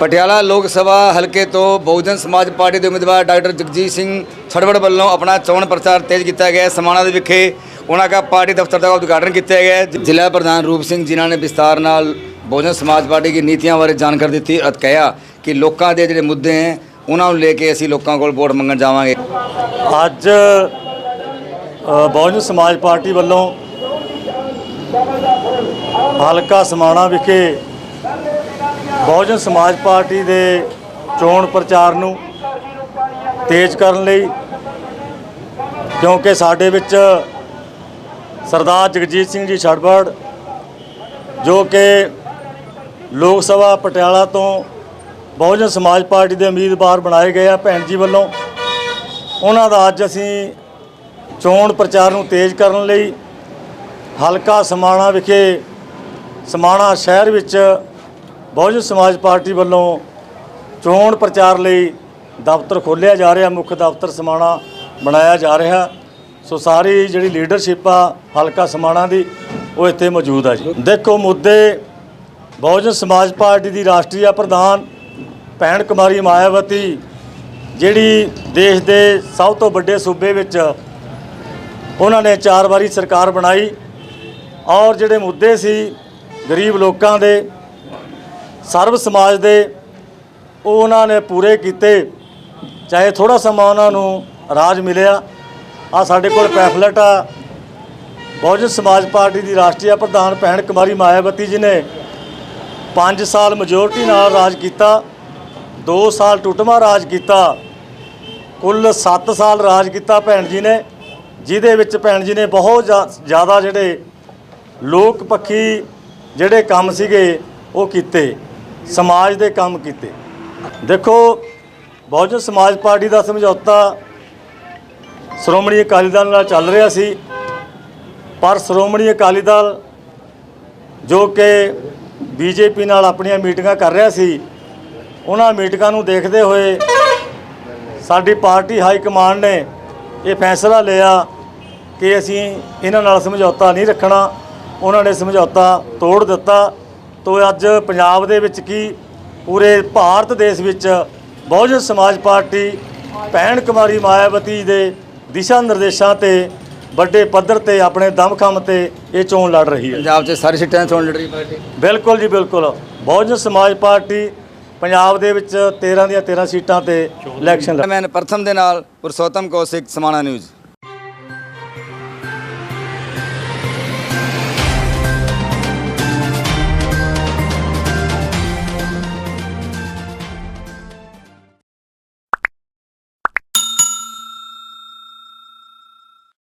ਪਟਿਆਲਾ ਲੋਕ ਸਭਾ ਹਲਕੇ ਤੋਂ ਬਹੁਜਨ ਸਮਾਜ ਪਾਰਟੀ ਦੇ ਉਮੀਦਵਾਰ ਡਾਕਟਰ ਜਗਜੀਤ ਸਿੰਘ ਛੜਵੜ ਵੱਲੋਂ ਆਪਣਾ ਚੋਣ ਪ੍ਰਚਾਰ ਤੇਜ਼ ਕੀਤਾ ਗਿਆ ਸਮਾਣਾ ਦੇ ਵਿਖੇ ਉਹਨਾਂ ਦਾ ਪਾਰਟੀ ਦਫ਼ਤਰ ਦਾ ਉਦਘਾਟਨ ਕੀਤਾ ਗਿਆ ਜ਼ਿਲ੍ਹਾ ਪ੍ਰਧਾਨ ਰੂਪ ਸਿੰਘ ਜਿਨ੍ਹਾਂ ਨੇ ਵਿਸਤਾਰ ਨਾਲ ਬਹੁਜਨ ਸਮਾਜ ਪਾਰਟੀ ਦੀ ਨੀਤੀਆਂ ਬਾਰੇ ਜਾਣਕਾਰੀ ਦਿੱਤੀ ਅਤੇ ਕਿਹਾ ਕਿ ਲੋਕਾਂ ਦੇ ਜਿਹੜੇ ਮੁੱਦੇ ਹੈ, ਉਹਨਾਂ ਨੂੰ ਲੈ ਕੇ ਅਸੀਂ ਲੋਕਾਂ ਕੋਲ ਵੋਟ ਮੰਗਣ ਜਾਵਾਂਗੇ। ਅੱਜ ਬਹੁਜਨ ਸਮਾਜ ਪਾਰਟੀ ਵੱਲੋਂ ਹਲਕਾ ਸਮਾਣਾ ਵਿਖੇ ਬਹੁਜਨ ਸਮਾਜ ਪਾਰਟੀ ਦੇ ਚੋਣ ਪ੍ਰਚਾਰ ਨੂੰ ਤੇਜ਼ ਕਰਨ ਲਈ, ਕਿਉਂਕਿ ਸਾਡੇ ਵਿੱਚ ਸਰਦਾਰ ਜਗਜੀਤ ਸਿੰਘ ਜੀ ਛੜਬੜ ਜੋ ਕਿ ਲੋਕ ਸਭਾ ਪਟਿਆਲਾ ਤੋਂ ਬਹੁਜਨ ਸਮਾਜ ਪਾਰਟੀ ਦੇ ਉਮੀਦਵਾਰ ਬਣਾਏ ਗਏ ਆ ਭੈਣ ਜੀ ਵੱਲੋਂ, ਉਹਨਾਂ ਦਾ ਅੱਜ ਅਸੀਂ ਚੋਣ ਪ੍ਰਚਾਰ ਨੂੰ ਤੇਜ਼ ਕਰਨ ਲਈ ਹਲਕਾ ਸਮਾਣਾ ਵਿਖੇ, ਸਮਾਣਾ ਸ਼ਹਿਰ ਵਿੱਚ ਬਹੁਜਨ ਸਮਾਜ ਪਾਰਟੀ ਵੱਲੋਂ ਚੋਣ ਪ੍ਰਚਾਰ ਲਈ ਦਫ਼ਤਰ ਖੋਲ੍ਹਿਆ ਜਾ ਰਿਹਾ, ਮੁੱਖ ਦਫ਼ਤਰ ਸਮਾਣਾ ਬਣਾਇਆ ਜਾ ਰਿਹਾ। ਸੋ ਸਾਰੀ ਜਿਹੜੀ ਲੀਡਰਸ਼ਿਪ ਆ, ਹਲਕਾ ਸਮਾਣਾ ਦੀ, ਉਹ ਇੱਥੇ ਮੌਜੂਦ ਆ ਜੀ। ਦੇਖੋ ਮੁੱਦੇ, ਬਹੁਜਨ ਸਮਾਜ ਪਾਰਟੀ ਦੀ ਰਾਸ਼ਟਰੀ ਪ੍ਰਧਾਨ ਭੈਣ ਕੁਮਾਰੀ ਮਾਇਆਵਤੀ, ਜਿਹੜੀ ਦੇਸ਼ ਦੇ ਸਭ ਤੋਂ ਵੱਡੇ ਸੂਬੇ ਵਿੱਚ ਉਹਨਾਂ ਨੇ ਚਾਰ ਵਾਰੀ ਸਰਕਾਰ ਬਣਾਈ ਔਰ ਜਿਹੜੇ ਮੁੱਦੇ ਸੀ ਗਰੀਬ ਲੋਕਾਂ ਦੇ ਸਰਬ ਸਮਾਜ ਦੇ ਉਹ ਉਹਨਾਂ ਨੇ ਪੂਰੇ ਕੀਤੇ, ਚਾਹੇ ਥੋੜਾ ਸਮਾਂ ਉਹਨਾਂ ਨੂੰ ਰਾਜ ਮਿਲਿਆ। ਆ ਸਾਡੇ ਕੋਲ ਪੈਫਲਟ ਆ। ਬਹੁਜਨ ਸਮਾਜ ਪਾਰਟੀ ਦੀ ਰਾਸ਼ਟਰੀ ਪ੍ਰਧਾਨ ਭੈਣ ਕੁਮਾਰੀ ਮਾਇਆਵਤੀ ਜੀ ਨੇ 5 ਸਾਲ ਮੈਜੋਰਟੀ ਨਾਲ ਰਾਜ ਕੀਤਾ 2 ਸਾਲ ਟੁੱਟਮਾ ਰਾਜ ਕੀਤਾ, ਕੁੱਲ 7 ਸਾਲ ਰਾਜ ਕੀਤਾ ਭੈਣ ਜੀ ਨੇ, ਜਿਹਦੇ ਵਿੱਚ ਭੈਣ ਜੀ ਨੇ ਬਹੁਤ ਜ਼ਿਆਦਾ ਜਿਹੜੇ ਲੋਕ ਪੱਖੀ ਜਿਹੜੇ ਕੰਮ ਸੀਗੇ ਉਹ ਕੀਤੇ। ਸਮਾਜ ਦੇ ਕੰਮ ਕੀਤੇ। ਦੇਖੋ ਬਹੁਜਨ ਸਮਾਜ ਪਾਰਟੀ ਦਾ ਸਮਝੌਤਾ ਸ਼੍ਰੋਮਣੀ ਅਕਾਲੀ ਦਲ ਨਾਲ ਚੱਲ ਰਿਹਾ ਸੀ, ਪਰ ਸ਼੍ਰੋਮਣੀ ਅਕਾਲੀ ਦਲ ਜੋ ਕਿ ਬੀਜੇਪੀ ਨਾਲ ਆਪਣੀਆਂ ਮੀਟਿੰਗਾਂ ਕਰ ਰਿਹਾ ਸੀ, ਉਹਨਾਂ ਮੀਟਿੰਗਾਂ ਨੂੰ ਦੇਖਦੇ ਹੋਏ ਸਾਡੀ ਪਾਰਟੀ ਹਾਈ ਕਮਾਂਡ ਨੇ ਇਹ ਫੈਸਲਾ ਲਿਆ ਕਿ ਅਸੀਂ ਇਹਨਾਂ ਨਾਲ ਸਮਝੌਤਾ ਨਹੀਂ ਰੱਖਣਾ। ਉਹਨਾਂ ਨੇ ਸਮਝੌਤਾ ਤੋੜ ਦਿੱਤਾ। ਤੋ ਅੱਜ ਪੰਜਾਬ ਦੇ ਵਿੱਚ ਕੀ ਪੂਰੇ ਭਾਰਤ ਦੇਸ਼ ਵਿੱਚ ਬਹੁਜਨ ਸਮਾਜ ਪਾਰਟੀ ਭੈਣ ਕੁਮਾਰੀ ਮਾਇਆਵਤੀ ਦੇ ਦਿਸ਼ਾ ਨਿਰਦੇਸ਼ਾਂ ਤੇ ਵੱਡੇ ਪੱਧਰ ਤੇ ਆਪਣੇ ਦਮਖਮ ਤੇ ਇਹ ਚੋਣ ਲੜ ਰਹੀ ਹੈ। ਪੰਜਾਬ 'ਚ ਸਾਰੀ ਸੀਟਾਂ ਚੋਣ ਲੜ ਰਹੀ ਪਾਰਟੀ। ਬਿਲਕੁਲ ਜੀ ਬਿਲਕੁਲ। ਬਹੁਜਨ ਸਮਾਜ ਪਾਰਟੀ ਪੰਜਾਬ ਦੇ ਵਿੱਚ 13 ਦੀਆਂ 13 ਸੀਟਾਂ ਤੇ ਇਲੈਕਸ਼ਨ ਲੜ ਮੈਂ ਪ੍ਰਥਮ ਦੇ ਨਾਲ ਪੁਰਸ਼ੋਤਮ ਕੌਸ਼ਿਕ ਸਮਾਣਾ ਨਿਊਜ਼।